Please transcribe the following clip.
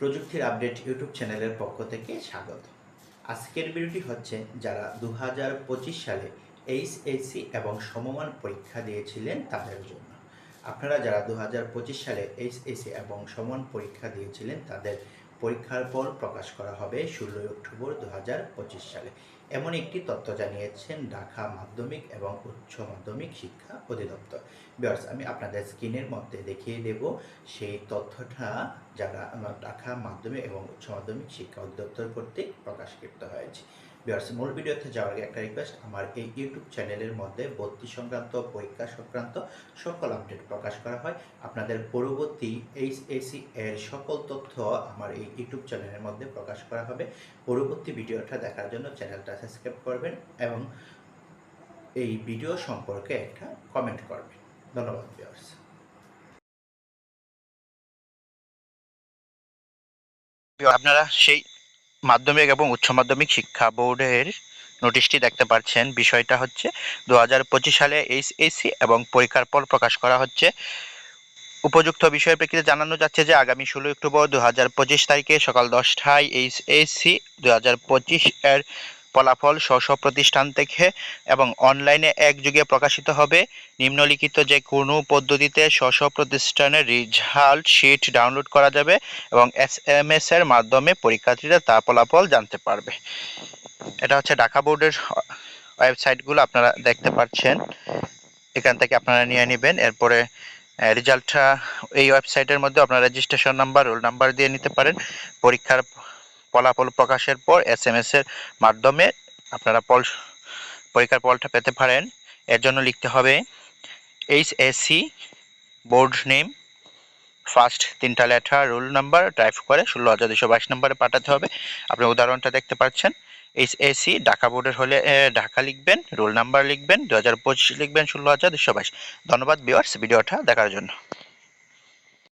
অস্থির update YouTube চ্যানেলের পক্ষ থেকে স্বাগত। আজকের ভিডিওটি হচ্ছে যারা দু হাজার পঁচিশ সালে এইচএসসি এবং সমমান পরীক্ষা দিয়েছিলেন তাদের জন্য। আপনারা যারা দু হাজার পঁচিশ সালে এইচএসসি এবং সমমান পরীক্ষা দিয়েছিলেন তাদের পরীক্ষার ফল প্রকাশ করা হবে ষোলোই অক্টোবর দু হাজার পঁচিশ সালে। এমন একটি তথ্য জানিয়েছেন ঢাকা মাধ্যমিক এবং উচ্চ মাধ্যমিক শিক্ষা অধিদপ্তর। বিয়ার্স আমি আপনাদের স্ক্রিনের মধ্যে দেখিয়ে দেব সেই তথ্যটা যারা ঢাকা মাধ্যমিক এবং উচ্চ মাধ্যমিক শিক্ষা অধিদপ্তর কর্তৃক প্রকাশকৃত হয়েছে। বিয়ার্স মূল ভিডিওতে যাওয়ার আগে একটা রিকোয়েস্ট আমার এই ইউটিউব চ্যানেলের মধ্যে ভর্তি সংক্রান্ত, পরীক্ষা সংক্রান্ত সকল আপডেট প্রকাশ করা হয়। আপনাদের পরবর্তী এইচএসি এর সকল তথ্য আমার এই ইউটিউব চ্যানেলের মধ্যে প্রকাশ করা হবে। পরবর্তী ভিডিওটা দেখার জন্য চ্যানেলটা সাবস্ক্রাইব করবেন এবং এই ভিডিও সম্পর্কে একটা কমেন্ট করবেন। ধন্যবাদ আপনারা সেই মাধ্যমিক এবং উচ্চ মাধ্যমিক শিক্ষা বোর্ডের নোটিশটি দেখতে পাচ্ছেন। বিষয়টা হচ্ছে দু হাজার পঁচিশ সালে এইচএসি এবং পরীক্ষার পর প্রকাশ করা হচ্ছে। উপযুক্ত বিষয়ের প্রেক্ষিতে জানানো যাচ্ছে যে, আগামী ষোলো অক্টোবর দু হাজার পঁচিশ তারিখে সকাল দশটায় এইচএসি দু এর ফলাফল স্ব প্রতিষ্ঠান থেকে এবং অনলাইনে একযোগে প্রকাশিত হবে। নিম্নলিখিত যে কোনো পদ্ধতিতে স্ব প্রতিষ্ঠানের রেজাল্ট শিট ডাউনলোড করা যাবে এবং এস এম এস এর মাধ্যমে পরীক্ষার্থীরা তার ফলাফল জানতে পারবে। এটা হচ্ছে ঢাকা বোর্ডের ওয়েবসাইটগুলো, আপনারা দেখতে পাচ্ছেন। এখান থেকে আপনারা নিয়ে নেবেন। এরপরে রেজাল্টটা এই ওয়েবসাইটের মধ্যে আপনারা রেজিস্ট্রেশন নাম্বার রোল নাম্বার দিয়ে নিতে পারেন। পরীক্ষার ফলাফল প্রকাশের পর এস এম এস এর মাধ্যমে আপনারা ফল পরীক্ষার ফলটা পেতে পারেন। এর জন্য লিখতে হবে এইচ এস সি বোর্ড নেম ফার্স্ট তিনটা লেটার রোল নাম্বার টাইপ করে ষোলো হাজার দুশো বাইশ নম্বরে পাঠাতে হবে। আপনি উদাহরণটা দেখতে পাচ্ছেন। এইচ এসি ঢাকা বোর্ডের হলে ঢাকা লিখবেন রোল নাম্বার লিখবেন দু হাজার পঁচিশ লিখবেন, ষোলো হাজার দুশো বাইশ। ধন্যবাদ বিওয়ার্স ভিডিওটা দেখার জন্য।